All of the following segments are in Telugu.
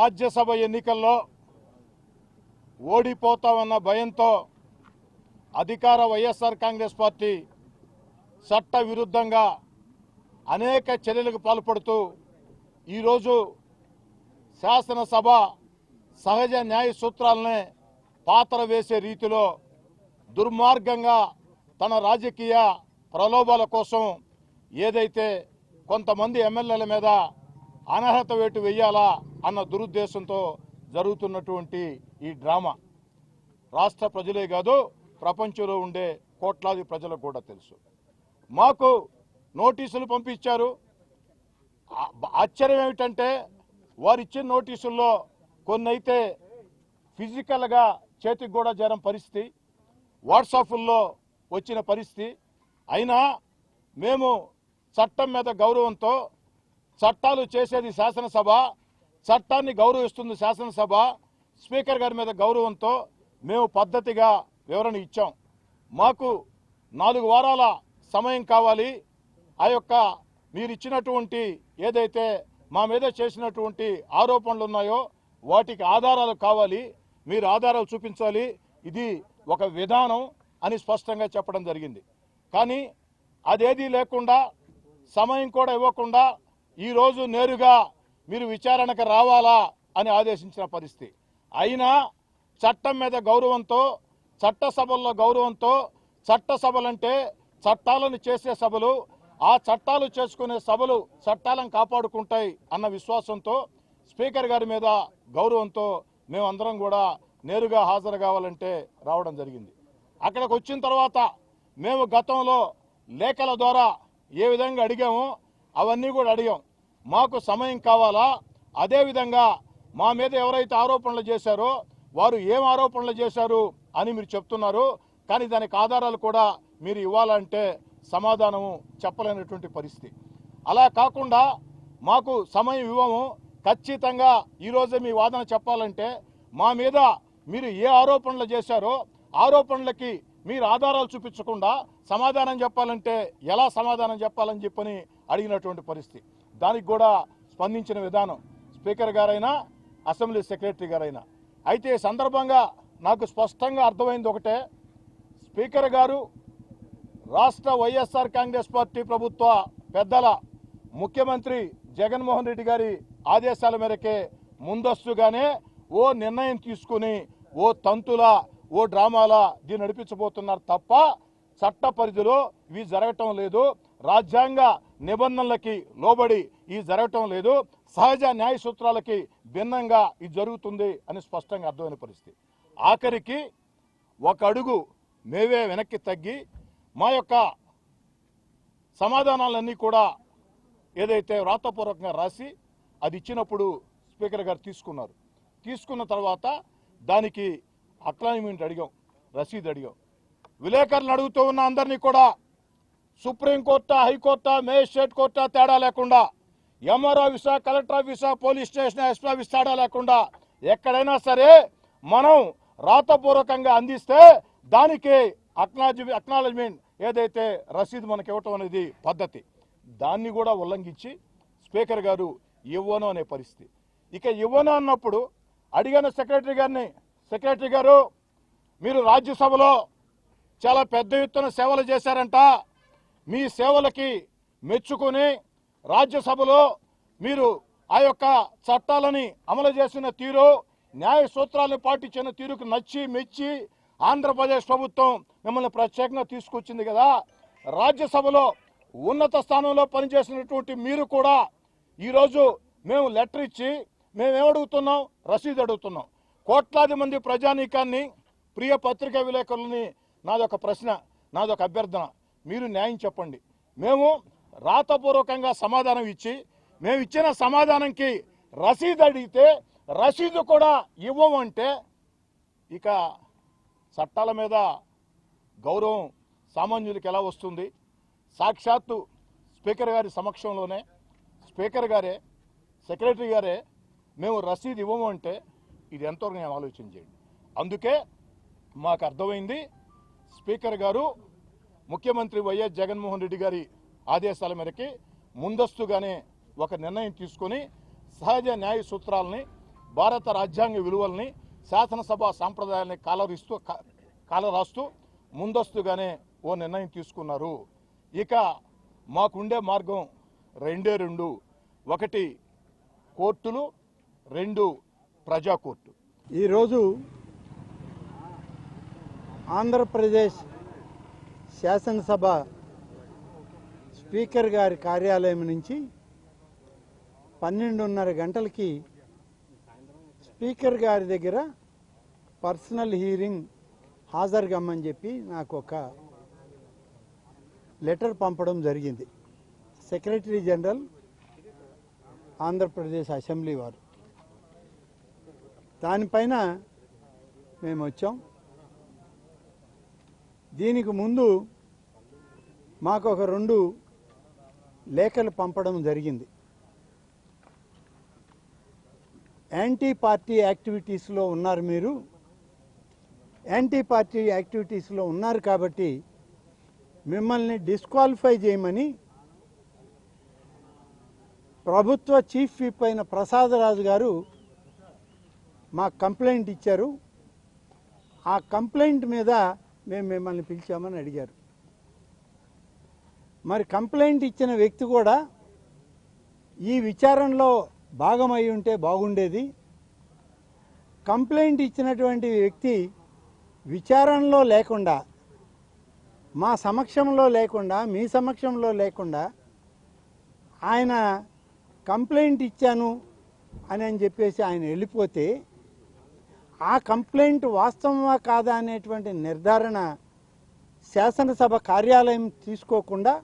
రాజ్యసభ ఎన్నికల్లో ఓడిపోతామన్న భయంతో అధికార వైఎస్ఆర్ కాంగ్రెస్ పార్టీ చట్ట విరుద్ధంగా అనేక చర్యలకు పాల్పడుతూ ఈరోజు శాసనసభ సహజ న్యాయ సూత్రాలనే పాత్ర వేసే రీతిలో దుర్మార్గంగా తన రాజకీయ ప్రలోభాల కోసం ఏదైతే కొంతమంది ఎమ్మెల్యేల మీద అనర్హత వేటు వెయ్యాలా అన్న దురుద్దేశంతో జరుగుతున్నటువంటి ఈ డ్రామా. రాష్ట్ర ప్రజలే కాదు ప్రపంచంలో ఉండే కోట్లాది ప్రజలకు కూడా తెలుసు. మాకు నోటీసులు పంపించారు. ఆశ్చర్యం ఏమిటంటే వారు ఇచ్చిన నోటీసుల్లో కొన్ని అయితే ఫిజికల్గా చేతికి కూడా జరం పరిస్థితి వాట్సాప్ల్లో వచ్చిన పరిస్థితి. అయినా మేము చట్టం మీద గౌరవంతో చట్టాలు చేసేది శాసనసభ చట్టాన్ని గౌరవిస్తుంది శాసనసభ. స్పీకర్ గారి మీద గౌరవంతో మేము పద్ధతిగా వివరణ ఇచ్చాం. మాకు నాలుగు వారాల సమయం కావాలి. ఆ యొక్క మీరు ఇచ్చినటువంటి ఏదైతే మా మీద చేసినటువంటి ఆరోపణలు ఉన్నాయో వాటికి ఆధారాలు కావాలి. మీరు ఆధారాలు చూపించాలి. ఇది ఒక విధానం అని స్పష్టంగా చెప్పడం జరిగింది. కానీ అదేదీ లేకుండా సమయం కూడా ఇవ్వకుండా ఈరోజు నేరుగా మీరు విచారణకు రావాలా అని ఆదేశించిన పరిస్థితి. అయినా చట్టం మీద గౌరవంతో చట్టసభల్లో గౌరవంతో చట్టసభలంటే చట్టాలను చేసే సభలు ఆ చట్టాలు చేసుకునే సభలు చట్టాలను కాపాడుకుంటాయి అన్న విశ్వాసంతో స్పీకర్ గారి మీద గౌరవంతో మేమందరం కూడా నేరుగా హాజరు కావాలంటే రావడం జరిగింది. అక్కడికి వచ్చిన తర్వాత మేము గతంలో లేఖల ద్వారా ఏ విధంగా అడిగామో అవన్నీ కూడా అడిగాం. మాకు సమయం కావాలా? అదేవిధంగా మా మీద ఎవరైతే ఆరోపణలు చేశారో వారు ఏం ఆరోపణలు చేశారు అని మీరు చెప్తున్నారు. కానీ దానికి ఆధారాలు కూడా మీరు ఇవ్వాలంటే సమాధానము చెప్పలేనటువంటి పరిస్థితి. అలా కాకుండా మాకు సమయం ఇవ్వము. ఖచ్చితంగా ఈరోజే మీ వాదన చెప్పాలంటే మా మీద మీరు ఏ ఆరోపణలు చేశారో ఆరోపణలకి మీరు ఆధారాలు చూపించకుండా సమాధానం చెప్పాలంటే ఎలా సమాధానం చెప్పాలని చెప్పని అడిగినటువంటి పరిస్థితి. దానికి కూడా స్పందించిన విధానం స్పీకర్ గారైనా అసెంబ్లీ సెక్రటరీ గారైనా. అయితే ఈ సందర్భంగా నాకు స్పష్టంగా అర్థమైంది ఒకటే. స్పీకర్ గారు రాష్ట్ర వైఎస్ఆర్ కాంగ్రెస్ పార్టీ ప్రభుత్వ పెద్దల ముఖ్యమంత్రి జగన్మోహన్ రెడ్డి గారి ఆదేశాల మేరకే ముందస్తుగానే ఓ నిర్ణయం తీసుకుని ఓ తంతుల ఓ డ్రామాల దీన్ని నడిపించబోతున్నారు తప్ప చట్ట పరిధిలో ఇవి జరగటం లేదు. రాజ్యాంగ నిబంధనలకి లోబడి ఇది జరగటం లేదు. సహజ న్యాయ సూత్రాలకి భిన్నంగా ఇది జరుగుతుంది అని స్పష్టంగా అర్థమైన పరిస్థితి. ఆఖరికి ఒక అడుగు మేవే వెనక్కి తగ్గి మా యొక్క సమాధానాలన్నీ కూడా ఏదైతే వ్రాతపూర్వకంగా రాసి అది ఇచ్చినప్పుడు స్పీకర్ గారు తీసుకున్నారు. తీసుకున్న తర్వాత దానికి అక్లాయిమెంట్ అడిగాం రసీదు అడిగాం. విలేకరులను అడుగుతూ ఉన్న అందరినీ కూడా సుప్రీంకోర్టు హైకోర్టు మేజిస్ట్రేట్ కోర్టు తేడా లేకుండా ఎంఆర్ ఆఫీసా కలెక్టర్ ఆఫీసా పోలీస్ స్టేషన్ ఎస్పీ ఆఫీస్ తేడా లేకుండా ఎక్కడైనా సరే మనం రాతపూర్వకంగా అందిస్తే దానికి అక్నాలజీ అక్నాలజ్మెంట్ ఏదైతే రసీదు మనకి ఇవ్వటం అనేది పద్ధతి. దాన్ని కూడా ఉల్లంఘించి స్పీకర్ గారు ఇవ్వను అనే పరిస్థితి. ఇక ఇవ్వను అన్నప్పుడు అడిగిన సెక్రటరీ గారిని సెక్రటరీ గారు మీరు రాజ్యసభలో చాలా పెద్ద ఎత్తున సేవలు చేశారంట మీ సేవలకి మెచ్చుకుని రాజ్యసభలో మీరు ఆ యొక్క చట్టాలని అమలు చేసిన తీరు న్యాయ సూత్రాలను పాటించిన తీరుకు నచ్చి మెచ్చి ఆంధ్రప్రదేశ్ ప్రభుత్వం మిమ్మల్ని ప్రత్యేకంగా తీసుకొచ్చింది కదా. రాజ్యసభలో ఉన్నత స్థానంలో పనిచేసినటువంటి మీరు కూడా ఈరోజు మేము లెటర్ ఇచ్చి మేమేమడుగుతున్నాం? రసీదు అడుగుతున్నాం. కోట్లాది మంది ప్రజానీకాన్ని ప్రియ పత్రికా విలేకరులని నాదొక ప్రశ్న నాదొక అభ్యర్థన. మీరు న్యాయం చెప్పండి. మేము రాతపూర్వకంగా సమాధానం ఇచ్చి మేము ఇచ్చిన సమాధానంకి రసీదు అడిగితే రసీదు కూడా ఇవ్వమంటే ఇక చట్టాల మీద గౌరవం సామాన్యులకి ఎలా వస్తుంది? సాక్షాత్తు స్పీకర్ గారి సమక్షంలోనే స్పీకర్ గారే సెక్రటరీ గారే మేము రసీదు ఇవ్వము అంటే ఇది ఎంతవరకు నేను ఆలోచన చేయండి. అందుకే మాకు అర్థమైంది స్పీకర్ గారు ముఖ్యమంత్రి వైఎస్ జగన్మోహన్ రెడ్డి గారి ఆదేశాల మేరకి ముందస్తుగానే ఒక నిర్ణయం తీసుకొని సహజ న్యాయ సూత్రాలని భారత రాజ్యాంగ విలువల్ని శాసనసభ సాంప్రదాయాల్ని కాలరిస్తూ కాలరాస్తూ ముందస్తుగానే ఓ నిర్ణయం తీసుకున్నారు. ఇక మాకుండే మార్గం రెండే రెండు. ఒకటి కోర్టులు రెండు ప్రజా కోర్టు ఈరోజు ఆంధ్రప్రదేశ్ శాసనసభ స్పీకర్ గారి కార్యాలయం నుంచి పన్నెండున్నర గంటలకి స్పీకర్ గారి దగ్గర పర్సనల్ హీరింగ్ హాజరుగమ్మని చెప్పి నాకు ఒక లెటర్ పంపడం జరిగింది. సెక్రటరీ జనరల్ ఆంధ్రప్రదేశ్ అసెంబ్లీ వారు. దానిపైన మేము వచ్చాం దీనికి ముందు మాకు ఒక రెండు లేఖలు పంపడం జరిగింది. యాంటీ పార్టీ యాక్టివిటీస్లో ఉన్నారు మీరు. యాంటీ పార్టీ యాక్టివిటీస్లో ఉన్నారు కాబట్టి మిమ్మల్ని డిస్క్వాలిఫై చేయమని ప్రభుత్వ చీఫ్ విప్ అయిన ప్రసాదరాజు గారు మాకు కంప్లైంట్ ఇచ్చారు. ఆ కంప్లైంట్ మీద మేము మిమ్మల్ని పిలిచామని అడిగారు. మరి కంప్లైంట్ ఇచ్చిన వ్యక్తి కూడా ఈ విచారణలో భాగమై ఉంటే బాగుండేది. కంప్లైంట్ ఇచ్చినటువంటి వ్యక్తి విచారణలో లేకుండా మా సమక్షంలో లేకుండా మీ సమక్షంలో లేకుండా ఆయన కంప్లైంట్ ఇచ్చాను అని అని చెప్పేసి ఆయన వెళ్ళిపోతే ఆ కంప్లైంట్ వాస్తవమా కాదా అనేటువంటి నిర్ధారణ శాసనసభ కార్యాలయం తీసుకోకుండా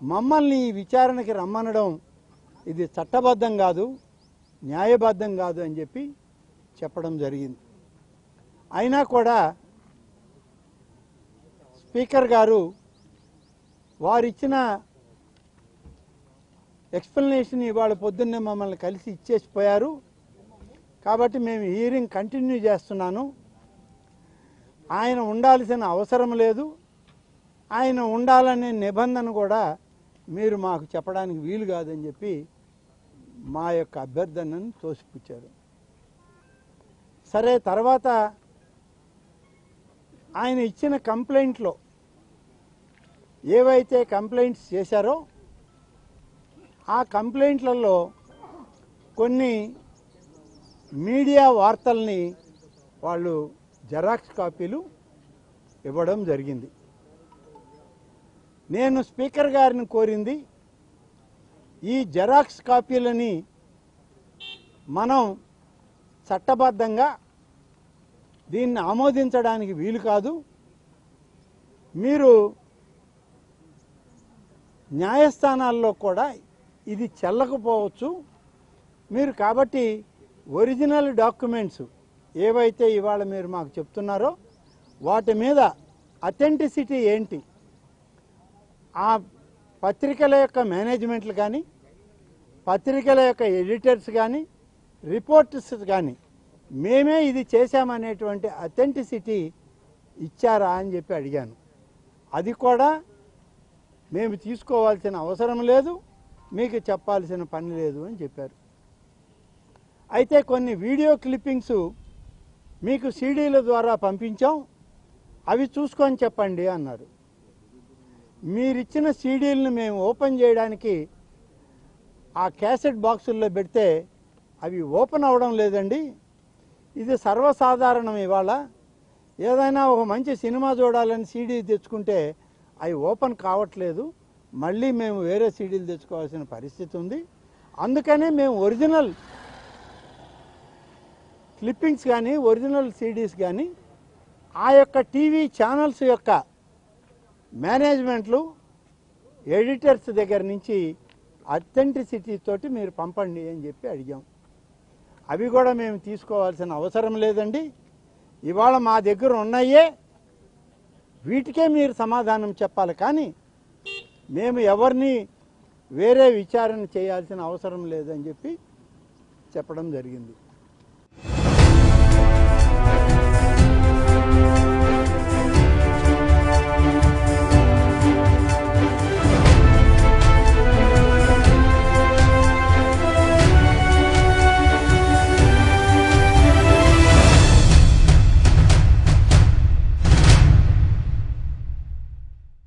మమ్మల్ని ఈ విచారణకి రమ్మనడం ఇది చట్టబద్ధం కాదు న్యాయబద్ధం కాదు అని చెప్పి చెప్పడం జరిగింది. అయినా కూడా స్పీకర్ గారు వారిచ్చిన ఎక్స్ప్లెనేషన్ ఇవాళ పొద్దున్నే మమ్మల్ని కలిసి ఇచ్చేసిపోయారు. కాబట్టి మేము హీరింగ్ కంటిన్యూ చేస్తున్నాను. ఆయన ఉండాల్సిన అవసరం లేదు. ఆయన ఉండాలనే నిబంధన కూడా మీరు మాకు చెప్పడానికి వీలు కాదని చెప్పి మా యొక్క అభ్యర్థనను తోసిపుచ్చారు. సరే తర్వాత ఆయన ఇచ్చిన కంప్లైంట్లో ఏవైతే కంప్లైంట్స్ చేశారో ఆ కంప్లైంట్లలో కొన్ని మీడియా వార్తల్ని వాళ్ళు జెరాక్స్ కాపీలు ఇవ్వడం జరిగింది. నేను స్పీకర్ గారిని కోరింది ఈ జెరాక్స్ కాపీలని మనం చట్టబద్ధంగా దీన్ని ఆమోదించడానికి వీలు కాదు. మీరు న్యాయస్థానాల్లో కూడా ఇది చెల్లకపోవచ్చు. మీరు కాబట్టి ఒరిజినల్ డాక్యుమెంట్స్ ఏవైతే ఇవాళ మీరు మాకు చెప్తున్నారో వాటి మీద అథెంటిసిటీ ఏంటి? ఆ పత్రికల యొక్క మేనేజ్మెంట్లు కానీ పత్రికల యొక్క ఎడిటర్స్ కానీ రిపోర్టర్స్ కానీ మేమే ఇది చేశామనేటువంటి అథెంటిసిటీ ఇచ్చారా అని చెప్పి అడిగాను. అది కూడా మేము తీసుకోవాల్సిన అవసరం లేదు మీకు చెప్పాల్సిన పని లేదు అని చెప్పారు. అయితే కొన్ని వీడియో క్లిప్పింగ్స్ మీకు సీడీల ద్వారా పంపించాం. అవి చూసుకొని చెప్పండి అన్నారు. మీరిచ్చిన సీడీలను మేము ఓపెన్ చేయడానికి ఆ క్యాసెట్ బాక్సుల్లో పెడితే అవి ఓపెన్ అవ్వడం లేదండి. ఇది సర్వసాధారణం ఇవాళ. ఏదైనా ఒక మంచి సినిమా చూడాలని సీడీ తెచ్చుకుంటే అవి ఓపెన్ కావట్లేదు. మళ్ళీ మేము వేరే సీడీలు తెచ్చుకోవాల్సిన పరిస్థితి ఉంది. అందుకనే మేము ఒరిజినల్ క్లిప్పింగ్స్ కానీ ఒరిజినల్ సీడీస్ కానీ ఆ యొక్క టీవీ ఛానల్స్ యొక్క మేనేజ్మెంట్లు ఎడిటర్స్ దగ్గర నుంచి అథెంటిసిటీ తోటి మీరు పంపండి అని చెప్పి అడిగాం. అవి కూడా మేము తీసుకోవాల్సిన అవసరం లేదండి. ఇవాళ మా దగ్గర ఉన్నాయే. వీటికే మీరు సమాధానం చెప్పాలి. కానీ మేము ఎవరిని వేరే విచారణ చేయాల్సిన అవసరం లేదని చెప్పి చెప్పడం జరిగింది.